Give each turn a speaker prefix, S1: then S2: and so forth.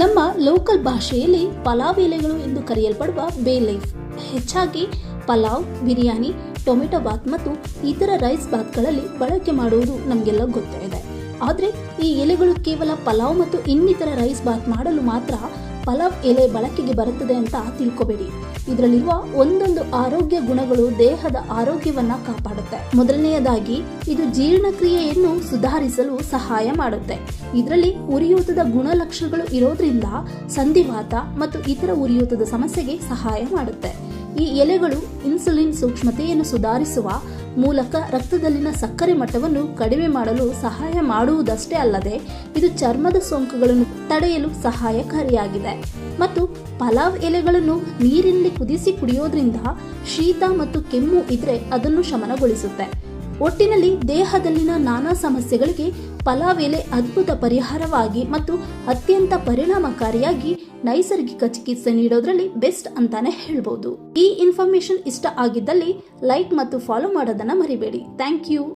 S1: ನಮ್ಮ ಲೋಕಲ್ ಭಾಷೆಯಲ್ಲಿ ಪಲಾವ್ ಎಲೆಗಳು ಎಂದು ಕರೆಯಲ್ಪಡುವ ಬೇ ಲೀಫ್. ಹೆಚ್ಚಾಗಿ ಪಲಾವ್, ಬಿರಿಯಾನಿ, ಟೊಮೆಟೊ ಬಾತ್ ಮತ್ತು ಇತರ ರೈಸ್ ಬಾತ್ಗಳಲ್ಲಿ ಬಳಕೆ ಮಾಡುವುದು ನಮಗೆಲ್ಲ ಗೊತ್ತಿದೆ. ಆದರೆ ಈ ಎಲೆಗಳು ಕೇವಲ ಪಲಾವ್ ಮತ್ತು ಇನ್ನಿತರ ರೈಸ್ ಬಾತ್ ಮಾಡಲು ಮಾತ್ರ ಪಲಾವ್ ಎಲೆ ಬಳಕೆಗೆ ಬರುತ್ತದೆ ಅಂತ ತಿಳ್ಕೊಬೇಡಿ. ಇದರಲ್ಲಿರುವ ಒಂದೊಂದು ಆರೋಗ್ಯ ಗುಣಗಳು ದೇಹದ ಆರೋಗ್ಯವನ್ನ ಕಾಪಾಡುತ್ತೆ. ಮೊದಲನೆಯದಾಗಿ, ಇದು ಜೀರ್ಣಕ್ರಿಯೆಯನ್ನು ಸುಧಾರಿಸಲು ಸಹಾಯ ಮಾಡುತ್ತೆ. ಇದರಲ್ಲಿ ಉರಿಯೂತದ ಗುಣಲಕ್ಷಣಗಳು ಇರೋದ್ರಿಂದ ಸಂಧಿವಾತ ಮತ್ತು ಇತರ ಉರಿಯೂತದ ಸಮಸ್ಯೆಗೆ ಸಹಾಯ ಮಾಡುತ್ತೆ. ಈ ಎಲೆಗಳು ಇನ್ಸುಲಿನ್ ಸೂಕ್ಷ್ಮತೆಯನ್ನು ಸುಧಾರಿಸುವ ಮೂಲಕ ರಕ್ತದಲ್ಲಿನ ಸಕ್ಕರೆ ಮಟ್ಟವನ್ನು ಕಡಿಮೆ ಮಾಡಲು ಸಹಾಯ ಮಾಡುವುದಷ್ಟೇ ಅಲ್ಲದೆ, ಇದು ಚರ್ಮದ ಸೋಂಕುಗಳನ್ನು ತಡೆಯಲು ಸಹಾಯಕಾರಿಯಾಗಿದೆ. ಮತ್ತು ಪಲಾವ್ ಎಲೆಗಳನ್ನು ನೀರಿನಲ್ಲಿ ಕುದಿಸಿ ಕುಡಿಯೋದ್ರಿಂದ ಶೀತ ಮತ್ತು ಕೆಮ್ಮು ಇದ್ರೆ ಅದನ್ನು ಶಮನಗೊಳಿಸುತ್ತೆ. ಒಟ್ಟಿನಲ್ಲಿ ದೇಹದಲ್ಲಿನ ನಾನಾ ಸಮಸ್ಯೆಗಳಿಗೆ ಪಲಾವೆಲೆ ಅದ್ಭುತ ಪರಿಹಾರವಾಗಿ ಮತ್ತು ಅತ್ಯಂತ ಪರಿಣಾಮಕಾರಿಯಾಗಿ ನೈಸರ್ಗಿಕ ಚಿಕಿತ್ಸೆ ನೀಡೋದ್ರಲ್ಲಿ ಬೆಸ್ಟ್ ಅಂತಾನೆ ಹೇಳ್ಬೋದು. ಈ ಇನ್ಫಾರ್ಮೇಶನ್ ಇಷ್ಟ ಆಗಿದ್ದಲ್ಲಿ ಲೈಕ್ ಮತ್ತು ಫಾಲೋ ಮಾಡೋದನ್ನ ಮರಿಬೇಡಿ. Thank you.